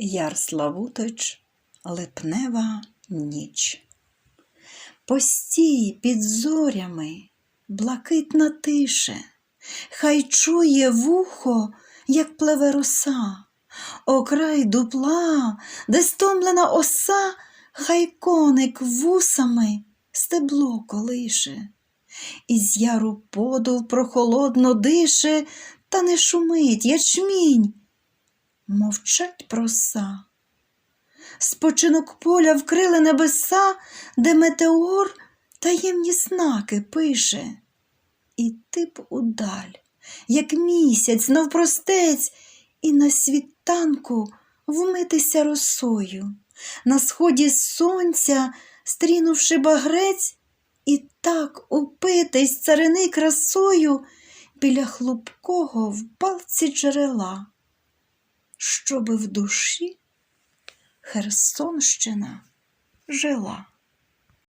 Яр Славутич, липнева ніч. Постій під зорями, блакитна тише, хай чує вухо, як плеве роса, окрай дупла, де стомлена оса, хай коник вусами стебло колише. Із яру подув прохолодно дише, та не шумить ячмінь, мовчать проса. Спочинок поля вкрили небеса, де метеор таємні знаки пише. І ти б удаль, як місяць навпростець, і на світанку вмитися росою, на сході сонця, стрінувши багрець, і так упитись царини красою біля хлупкого в балці джерела, щоби в душі Херсонщина жила.